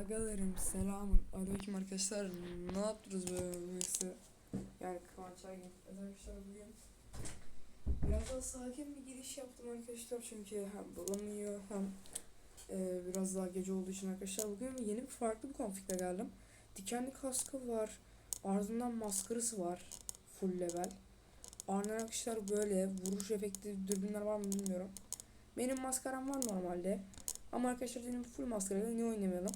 Agalarım selamun aleyküm arkadaşlar. Ne yaptınız böyle yani Kıvanç Ergin arkadaşlar bugün. Biraz daha sakin bir giriş yaptım arkadaşlar. Çünkü hem bulamıyor hem e, biraz daha gece olduğu için arkadaşlar. Bugün yeni bir farklı bir konfikle geldim. Dikenli kaskı var. Ardından maskarası var. Full level. Ardından arkadaşlar böyle vuruş efekti dürbünler var mı bilmiyorum. Benim maskaram var normalde. Ama arkadaşlar benim full maskarayla niye oynamayalım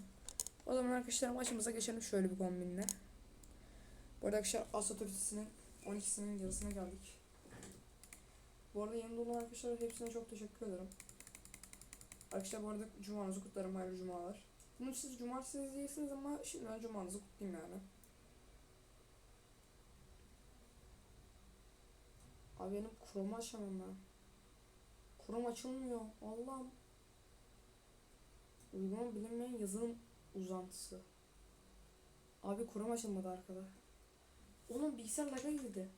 o zaman arkadaşlar maçımıza geçelim şöyle bir kombinle. Bu arada arkadaşlar Asat Ötesi'nin 12'sinin yarısına geldik. Bu arada yanımda olan arkadaşlar hepsine çok teşekkür ederim. Arkadaşlar bu arada cumanızı kutlarım hayırlı cumalar. Bunu siz cumartesi izleyeceksiniz ama şimdiden cumanızı kutlayayım yani. Abi benim Chrome açamam ben. Chrome açılmıyor. Allah'ım. Uygulama bilinmeyen yazılım uzantısı. Abi kuram açılmadı arkada. Oğlum bilgisayar lag'a girdi.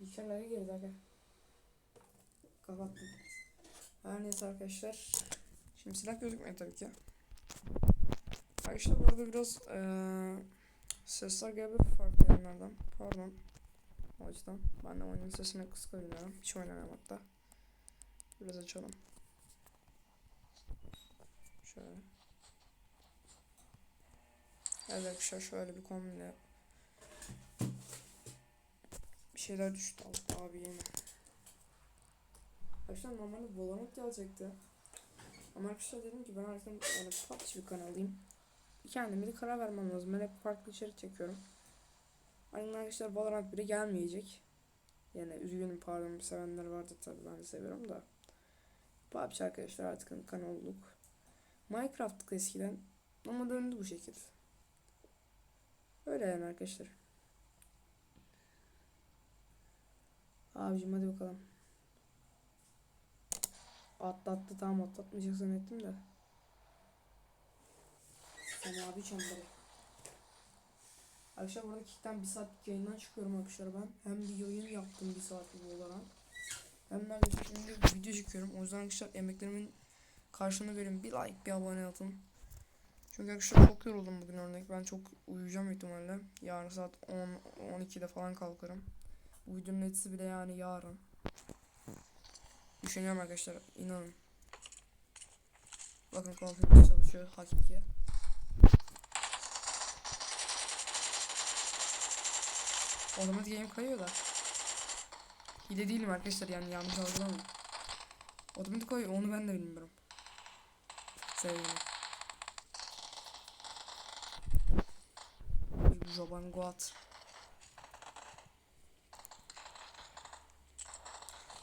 Bilgisayar lag'a girdi aga. Kapattım. Her neyse arkadaşlar. Şimdi silah gözükmüyor tabii ki. Arkadaşlar bu arada biraz eee sesler gelebilir farklı yerlerden. Pardon. O yüzden ben de oyunun sesini kısık oynuyorum. Hiç oynamıyorum hatta. Biraz açalım. Şöyle. Evet arkadaşlar şöyle bir kombine. Bir şeyler düştü altta abi yine. Arkadaşlar normalde Valorant gelecekti. Ama arkadaşlar dedim ki ben artık yani PUBG bir kanalıyım. Kendime de karar vermem lazım. Ben hep farklı içerik çekiyorum. Aynen arkadaşlar Valorant bile gelmeyecek. Yani üzgünüm pardon sevenler vardı tabii ben de seviyorum da. PUBG arkadaşlar artık kanal olduk. Minecraft'tık eskiden ama döndü bu şekilde. Öyle yani arkadaşlar. Abicim hadi bakalım. Atlattı tamam atlatmayacak zannettim de. Sen abi çembere. Arkadaşlar burada Kick'ten bir saatlik yayından çıkıyorum arkadaşlar ben. Hem bir yayın yaptım bir saatlik olarak. Hem neredeyse şimdi video çekiyorum. O yüzden arkadaşlar emeklerimin karşılığını verin. Bir like, bir abone atın. Çünkü arkadaşlar çok yoruldum bugün örnek. Ben çok uyuyacağım ihtimalle. Yarın saat 10 12'de falan kalkarım. Bu videonun etisi bile yani yarın. Düşünüyorum arkadaşlar. inanın. Bakın konfigür çalışıyor hakiki. Otomatik game kayıyor da. Hile değilim arkadaşlar yani yanlış algılamayın. Otomatik koyuyor onu ben de bilmiyorum. Sevgili. Joban Goat.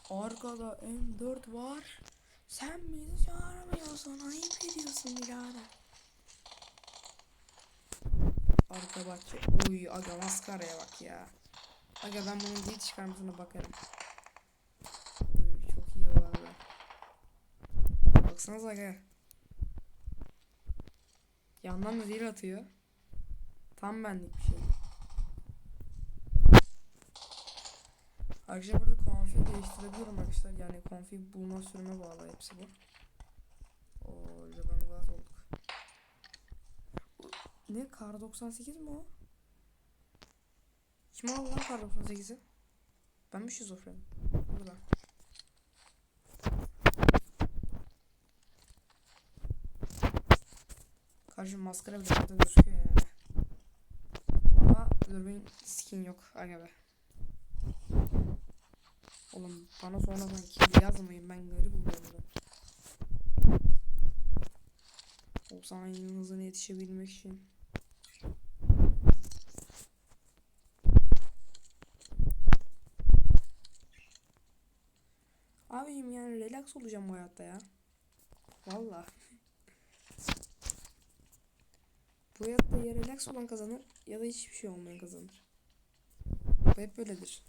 Arkada M4 var. Sen bizi çağıramıyorsun. Ayıp ediyorsun birader. Arka bahçe. Uy aga maskaraya bak ya. Aga ben bunun diye çıkarmasına bakarım. Uy çok iyi var abi. Baksanıza aga. Yandan da değil atıyor. Tam benlik bir şey. Arkadaşlar burada konfi değiştirebiliyorum arkadaşlar. Yani konfi bulma süreme bağlı hepsi bu. Oo, Jogan Glass olduk. Ne? Kar 98 mi o? Kim aldı lan Kar 98'i? Ben mi şizofrenim? Burada. Karşı maskara bile burada gözüküyor yani. Ama dürbün skin yok. Aga be. Oğlum bana sonradan kill yazmayın ben garip oluyorum. O saniyenin hızına yetişebilmek için. Abicim yani relax olacağım bu hayatta ya. Valla. bu hayatta ya relax olan kazanır ya da hiçbir şey olmayan kazanır. Bu hep böyledir.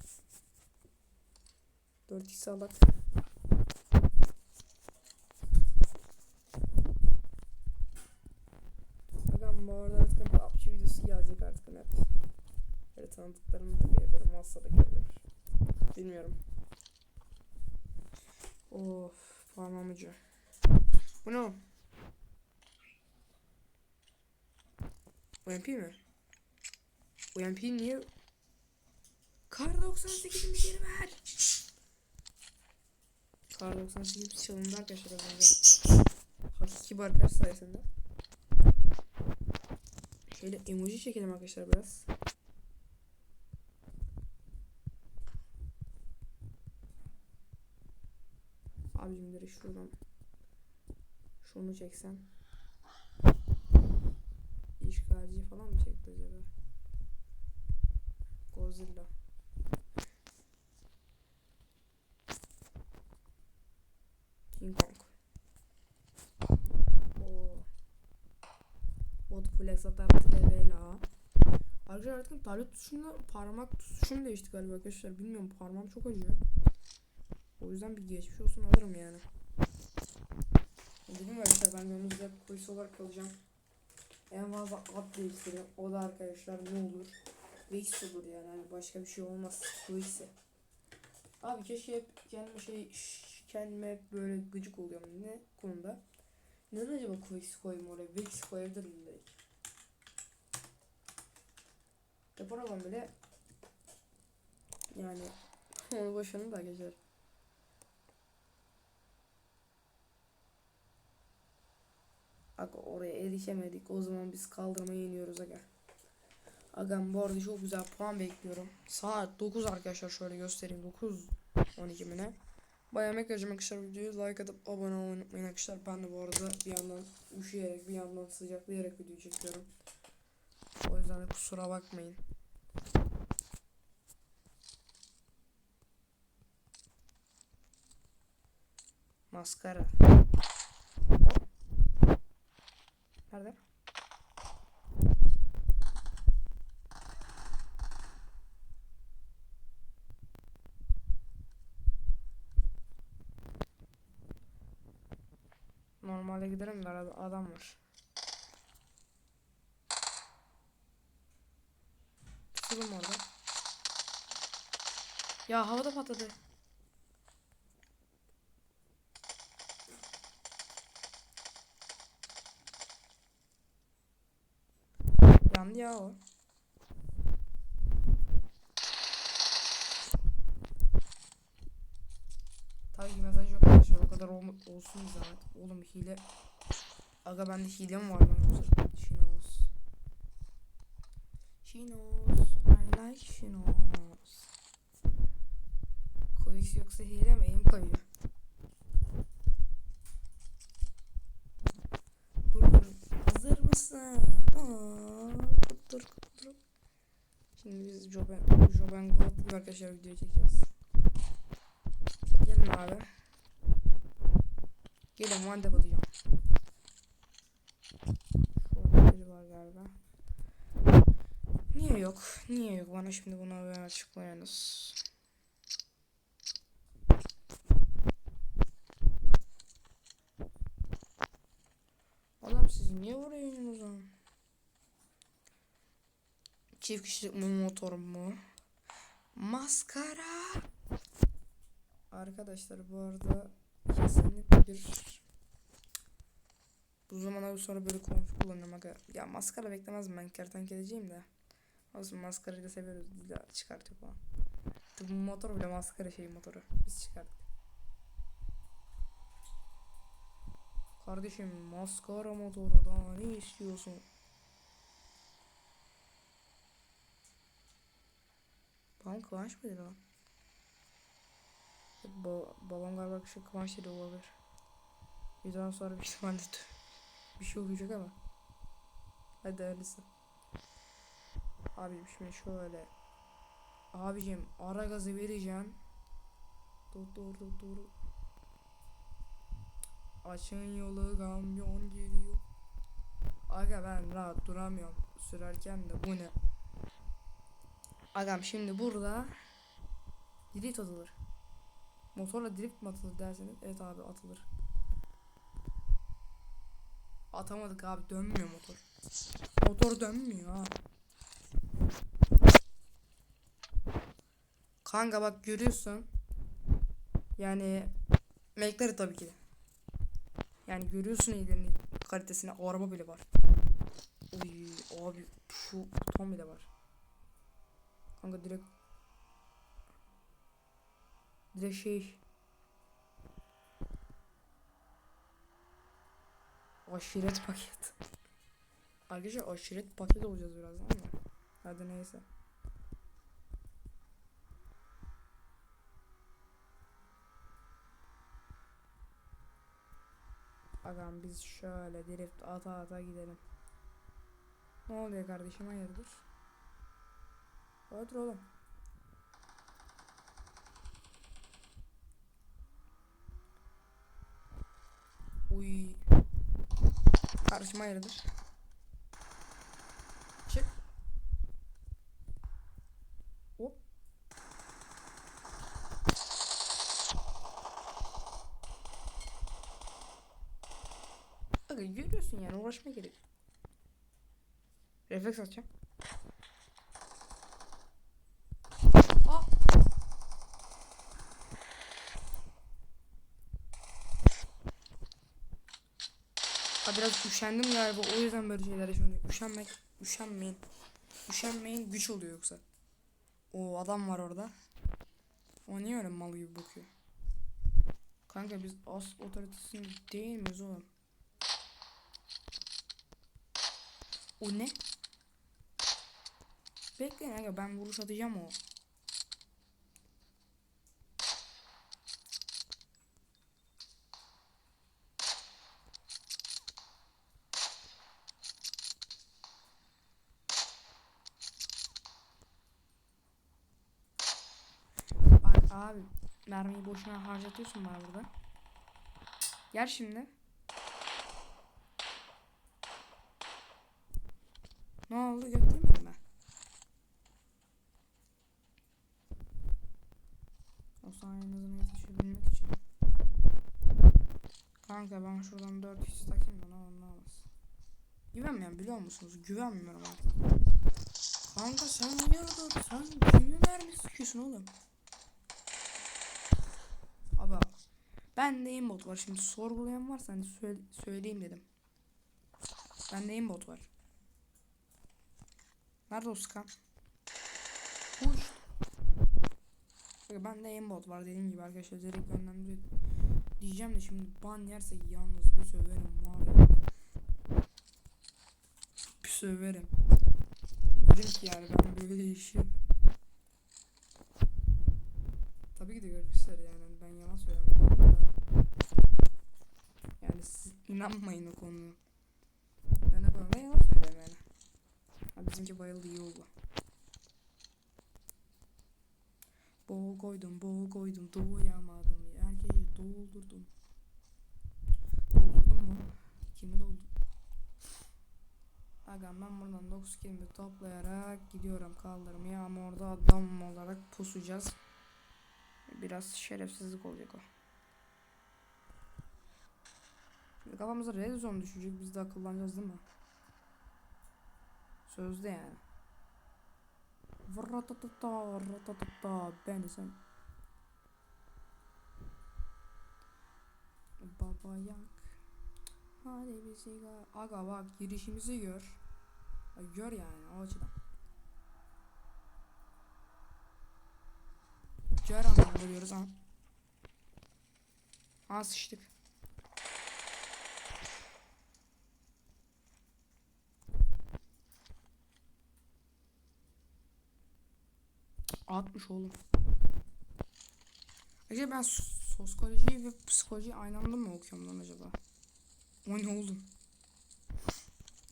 4x alak. Bakalım bu arada artık PUBG videosu gelecek artık net. Böyle tanıdıklarım da gelebilir, masa da gelebilir. Bilmiyorum. Of Parmağımıcı. Bu ne oğlum? UMP mi? UMP niye? Kar 98'imi geri ver. Kar 98 çalındı arkadaşlar az önce. Hakiki bir arkadaş sayesinde. Şöyle emoji çekelim arkadaşlar biraz. Direkt şuradan şunu çeksen. İşgalci falan mı çekti acaba? Godzilla. King Kong. Oo. Bot flex atar trevela. Arkadaşlar artık tablet tuşunda parmak tuşum değişti galiba arkadaşlar. Bilmiyorum parmağım çok acıyor. O yüzden bir geçmiş olsun alırım yani. Dedim arkadaşlar ben gönlünüzde polis olarak kalacağım. En fazla at değiştiririm. O da arkadaşlar ne olur? Vex olur yani. Hani başka bir şey olmaz. Vex'i. Abi keşke hep kendime şey kendime hep böyle gıcık oluyorum ne konuda. Neden acaba Vex koyayım oraya? Vex koyabilir miyim direkt? Yapar olan bile yani onu boşanın da geçer. Aga oraya erişemedik. O zaman biz kaldırmaya iniyoruz aga. Agam bu arada çok güzel puan bekliyorum. Saat 9 arkadaşlar şöyle göstereyim. 9 12 mi ne? Bayağı emek vereceğim arkadaşlar videoyu like atıp abone olmayı unutmayın arkadaşlar. Ben de bu arada bir yandan üşüyerek bir yandan sıcaklayarak video çekiyorum. O yüzden de kusura bakmayın. Maskara. Nerede? Normalde giderim de adam var. Tutalım orada. Ya havada patladı. Ya. Tabii ki mesaj yok arkadaşlar o kadar olma, olsun zahmet. Oğlum hile. Aga bende hile mi var lan yoksa? She knows. I like she knows. Koyuks yoksa hile mi? Elim kayıyor. Dur dur. Hazır mısın? Aa, kutur kutur. Biz Joben, Joben Gold'la arkadaşlar video çekeceğiz. Gelin abi. Gelin one tap atacağım. Şurada biri var galiba. Niye yok? Niye yok? Bana şimdi bunu açıklayınız. Adam siz niye vuruyorsunuz o zaman? Çift kişilik mi motor mu? Maskara. Arkadaşlar bu arada kesinlikle bir bu zamana sonra böyle konf kullanıyorum. Ya maskara beklemezdim ben kertenkeleciyim de. Olsun maskarayı da seviyoruz. Bir daha çıkartıyor falan. Bu motor bile maskara şey motoru. Biz çıkarttık. Kardeşim maskara motoru daha ne istiyorsun? Babam Kıvanç mıydı lan? Ba babam galiba bir şey Kıvanç dedi olabilir. Videodan sonra bir ihtimalle bir şey olacak ama. Hadi öyleyse. Abim şimdi şöyle. Abicim ara gazı vereceğim. Dur dur dur dur. Açın yolu kamyon geliyor. Aga ben rahat duramıyorum sürerken de bu ne? Agam şimdi burada drift atılır. Motorla drift mi atılır derseniz evet abi atılır. Atamadık abi dönmüyor motor. Motor dönmüyor ha. Kanka bak görüyorsun. Yani McLaren tabii ki. Yani görüyorsun ilerini kalitesine araba bile var. Oy abi şu buton bile var. Kanka direkt direkt şey aşiret paket. Arkadaşlar aşiret paket olacağız birazdan ama. Hadi neyse. Agam biz şöyle drift ata ata gidelim. Ne oluyor kardeşim hayırdır? Otur oğlum. Uy. Kardeşim hayırdır? Çık. Hop. Aga görüyorsun yani uğraşmaya gerek. Refleks atacağım. Üşendim galiba o yüzden böyle şeyler yaşanıyor. Üşenmek, üşenmeyin. Üşenmeyin güç oluyor yoksa. O adam var orada. O niye öyle mal gibi bakıyor? Kanka biz as otoritesi değil miyiz oğlum? O ne? Bekleyin aga ben vuruş atacağım o. Bak abi mermiyi boşuna harcatıyorsun bana burada. Gel şimdi. Ne oldu götürmedin mi? O hızına yetişebilmek için. Kanka ben şuradan 4 kişi takayım da ne olur ne olmaz. Güvenmiyorum biliyor musunuz? Güvenmiyorum artık. Kanka sen niye orada? Sen kimi mermi sıkıyorsun oğlum? Abi ben de aimbot var şimdi sorgulayan varsa hani söyle- söyleyeyim dedim. Bende aimbot var. Nerede o? Uç. Ben de aimbot var dediğim gibi arkadaşlar direkt yönlendiriyor. Diyeceğim de şimdi ban yersek yalnız bir söverim var ya. Bir söverim. Dedim ki yani ben böyle işi. Tabii ki de görmüşler yani ben yalan söylemedim da. Yani siz inanmayın o konuya. Ben o konuda yalan söylüyorum yani. Ha, bizimki bayıldı iyi oldu. Bol koydum, bol koydum, doyamadım. Herkesi doldurdum. Doldurdum mu? Kimi doldurdum? Aga ben buradan 9 kelime toplayarak gidiyorum kaldırım yağmurda adam olarak pusacağız. Biraz şerefsizlik olacak o. Şimdi kafamıza red zone düşecek biz de akıllanacağız değil mi? Sözde yani. Vratatata ratatata beni sen. Baba yak. Hadi bizi gör. Aga bak girişimizi gör. Gör yani o açıdan. Gör anlamda diyoruz ha. Ha sıçtık. Atmış oğlum. Acaba ben s- soskolojiyi ve psikolojiyi aynı anda mı okuyorum lan acaba? O ne oğlum?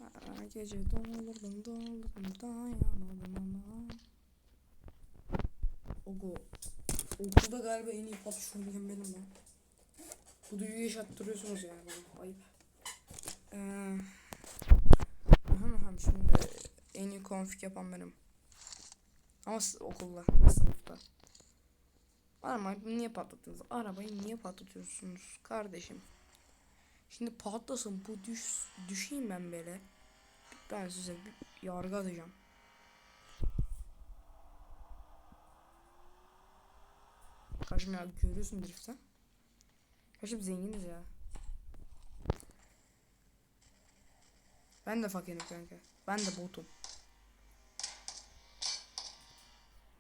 Aa, Gece doldurdum doldurdum dayanamadım ama. Ogo. Okulda galiba en iyi patron oynayan benim ya. Bu duyguyu yaşattırıyorsunuz yani bana. Ayıp. Ee, hem hem şimdi en iyi konfig yapan benim. Ama okulda sınıfta. Arabayı niye patlattınız? Arabayı niye patlatıyorsunuz kardeşim? Şimdi patlasın bu düş düşeyim ben böyle. Ben size bir yargı atacağım. Kardeşim ya görüyorsun driftten. Kardeşim zenginiz ya. Ben de fakirim kanka. Ben de botum.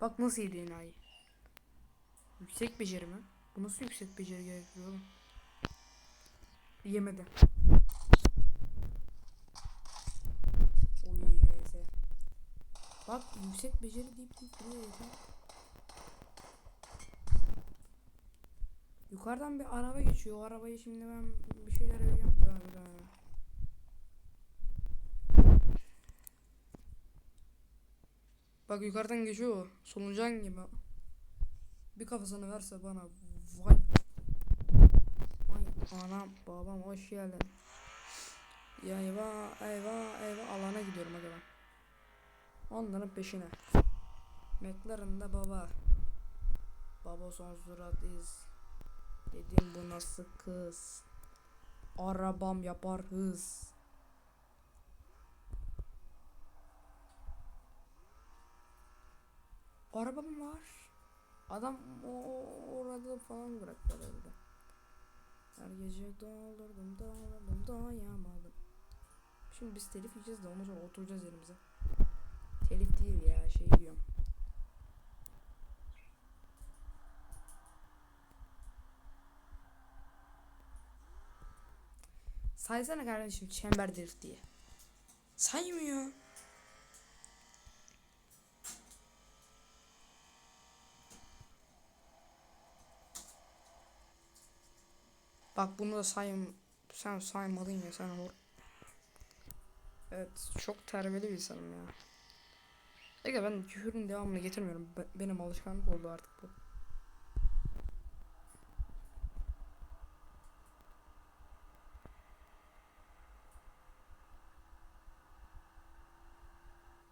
Bak nasıl yedi enayi. Yüksek beceri mi? Bu nasıl yüksek beceri gerekiyor oğlum? Yemedi. Oy HS. Bak yüksek beceri deyip deyip duruyor. Yukarıdan bir araba geçiyor. O arabayı şimdi ben bir şeyler yapacağım. Tamam tamam. Bak yukarıdan geçiyor. o. Solucan gibi. Bir kafasını verse bana. Vay. Vay anam babam hoş geldin. Ya eyvah eyvah eyvah alana gidiyorum aga ben. Onların peşine. McLaren'da baba. Baba son surat iz. Dedim bu nasıl kız. Arabam yapar hız. Arabam var. Adam o, orada falan bıraktı herhalde. Her gece doldurdum doldurdum doyamadım. Şimdi biz telif yiyeceğiz de ondan sonra oturacağız yerimize. Telif değil ya şey diyorum. Saysana kardeşim çember drift diye. Saymıyor. Bak bunu da sayım sen saymadın ya sen or. Evet çok terbiyeli bir insanım ya. Ege ben küfürün devamını getirmiyorum. Be- benim alışkanlık oldu artık bu.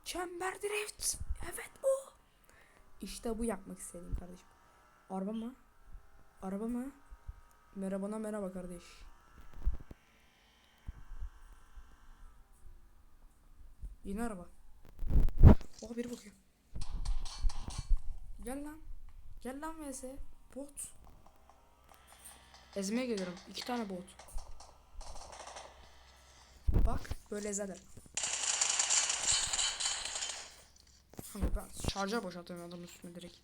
Çember drift. Evet bu. İşte bu yapmak istedim kardeşim. Araba mı? Araba mı? Merhabana merhaba kardeş. Yeni araba. Oha biri bakıyor. Gel lan. Gel lan vs. Bot. Ezmeye geliyorum. İki tane bot. Bak böyle ezeler. Hani ben şarja boşaltıyorum adamın üstüne direkt.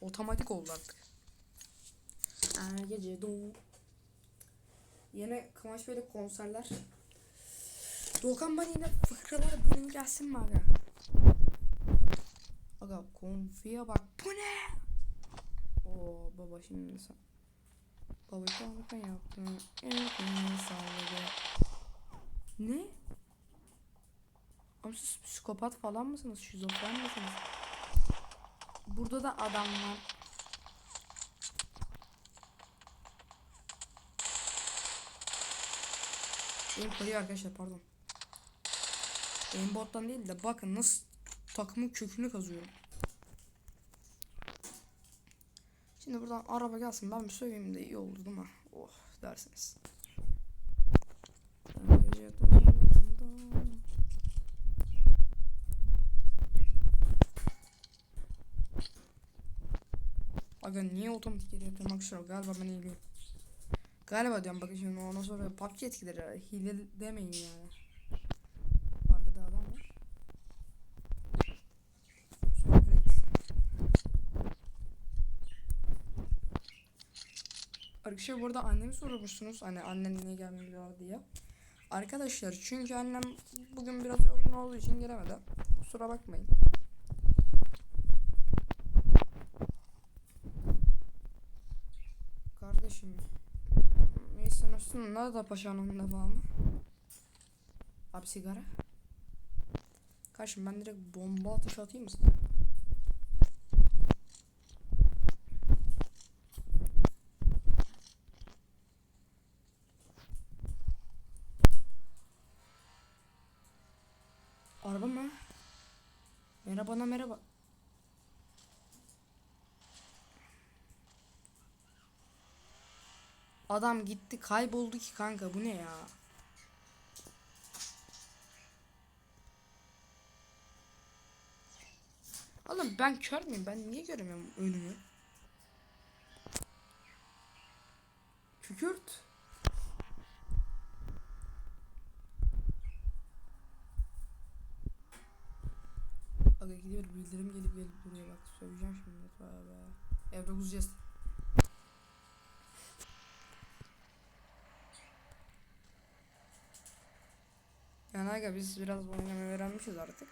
Otomatik oldu artık. Aa, gece doğu. Yine Kıvanç Bey'le konserler. Doğukan bana yine fıkralar bölüm gelsin mi aga? Aga konfiye bak. Bu ne? Oo baba şimdi sen. Baba şarkı yaptın. Elini salladı. Ne? Ama siz psikopat falan mısınız? Şizofren misiniz? Burada da adam var. Benim koruyor arkadaşlar pardon. Benim bottan değil de bakın nasıl takımın kökünü kazıyorum. Şimdi buradan araba gelsin ben bir söyleyeyim de iyi olur değil mi? Oh dersiniz. Aga niye otomatik yapıyorum arkadaşlar galiba ben iyiyim. Galiba diyorum bakın şimdi ondan sonra PUBG etkileri hile demeyin yani. Arkada adam var. Arkadaşlar burada annemi sormuşsunuz hani annen niye gelmiyor diye. Arkadaşlar çünkü annem bugün biraz yorgun olduğu için gelemedi. Kusura bakmayın. Kardeşim Üstünde nerede paşanın devamı? Abi sigara. Karşım ben direkt bomba atışı atayım size? Adam gitti kayboldu ki kanka bu ne ya? Oğlum ben kör müyüm? Ben niye göremiyorum önümü? Tükürt. Aga gidiyor bildirim gelip gelip duruyor bak söyleyeceğim şimdi. Evde uzayacağız. Aga biz biraz oynamayı öğrenmişiz artık.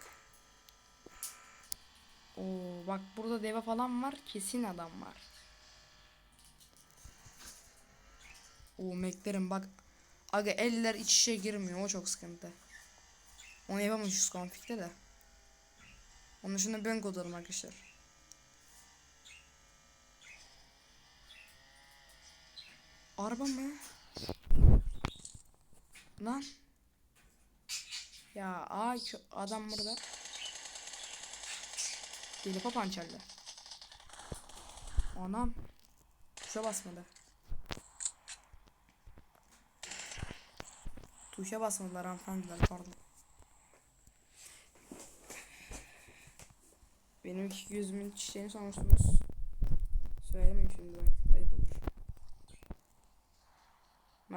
Oo bak burada deve falan var. Kesin adam var. Oo meklerim bak. Aga eller iç içe girmiyor. O çok sıkıntı. Onu yapamışız konfikte de. Onun dışında ben kodarım arkadaşlar. Araba mı? Lan. Ya ay şu adam burada. Deli papançerli. Anam. Tuşa basmadı. Tuşa basmadılar hanımefendiler pardon. Benim iki gözümün çiçeğini sormuştunuz. Söylemeyeyim şimdi bak ayıp olur.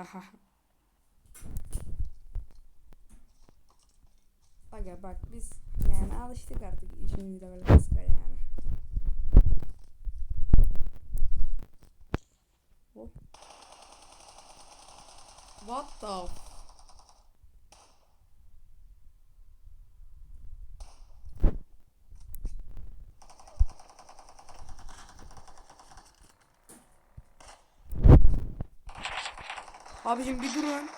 Aha. Aga bak biz yani alıştık artık işin böyle kıska yani. What the Abicim bir durun.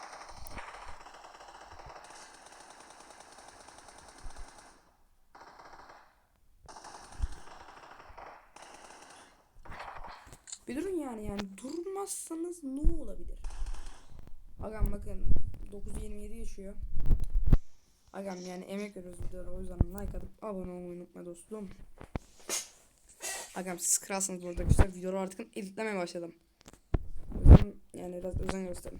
Bir durun yani yani durmazsanız ne olabilir? Agam bakın 9.27 geçiyor. Agam yani emek veriyoruz videolara o yüzden like atıp abone olmayı unutma dostum. Agam siz kralsınız burada arkadaşlar videoları artık editlemeye başladım. Yüzden yani biraz özen gösterin.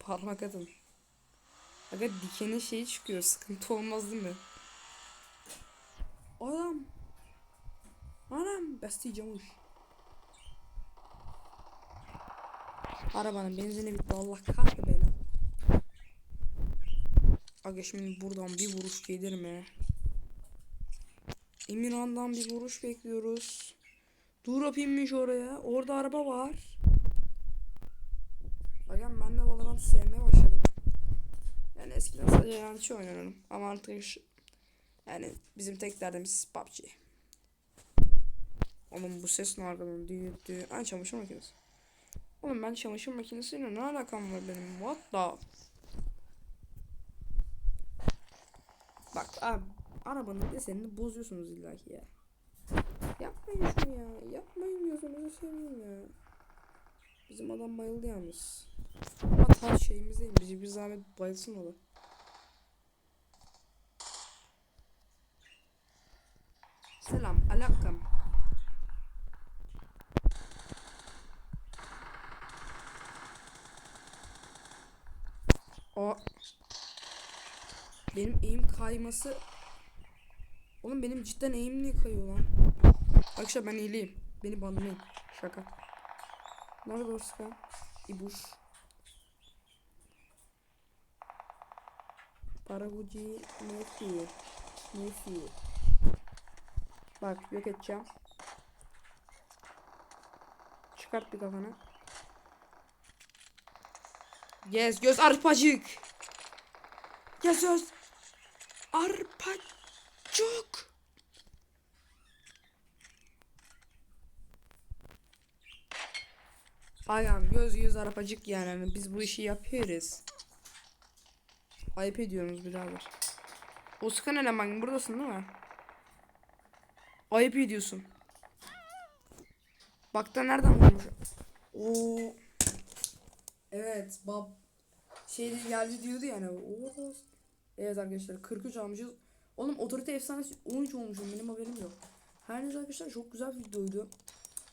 Parmak atın. Aga dikenin şeyi çıkıyor sıkıntı olmaz değil mi? Adam. Anam besteyeceğim Arabanın benzini bitti Allah kahve bela. Aga şimdi buradan bir vuruş gelir mi? Emirhan'dan bir vuruş bekliyoruz. Drop inmiş oraya. Orada araba var. Agam ben de Valorant sevmeye başladım. Yani eskiden sadece yanlış oynarım. Ama artık yani bizim tek derdimiz PUBG. Oğlum bu ses ne arkadan düğü düğü. Ay çamaşır makinesi. Oğlum ben çamaşır makinesiyle ne alakam var benim? What the? Bak abi arabanın desenini bozuyorsunuz illaki ya. Yapmayın şunu ya. Yapmayın gözünüzü seveyim ya. Bizim adam bayıldı yalnız. Ama tam şeyimiz değil. Bizi bir zahmet bayılsın o da. Selam. Alakam. O benim eğim kayması Oğlum benim cidden eğim niye kayıyor lan? Arkadaşlar ben iyileyim. Beni banlayın. Şaka. Nerede o sıkan? İbuş. Paraguci Nefi. Nefi. Bak yok edeceğim. Çıkart bir kafanı. Gez göz arpacık. Gez göz arpacık. Ayağım göz göz arpacık yani biz bu işi yapıyoruz. Ayıp ediyorsunuz birader. O sıkan eleman buradasın değil mi? Ayıp ediyorsun. Bak da nereden vurmuş? Oo. Evet bab şey geldi diyordu yani. Oo. Evet arkadaşlar 43 almışız. Oğlum otorite efsanesi 13 olmuşum benim haberim yok. Her neyse arkadaşlar çok güzel bir videoydu.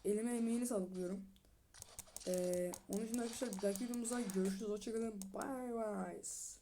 Elime emeğini sağlıklıyorum. Ee, onun için arkadaşlar bir dahaki videomuzda görüşürüz. Hoşçakalın. Bye bye.